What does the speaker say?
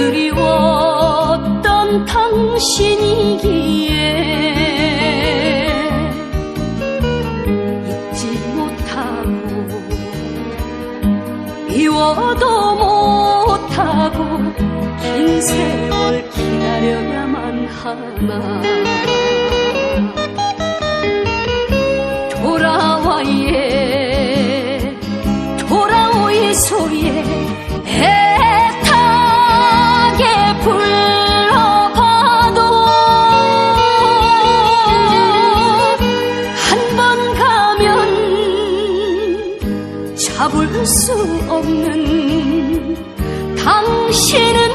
그리웠던 당신이기에 잊지 못하고 미워도 못하고 긴 세월 기다려야만 하나. 돌아와야 잡을 수 없는 당신은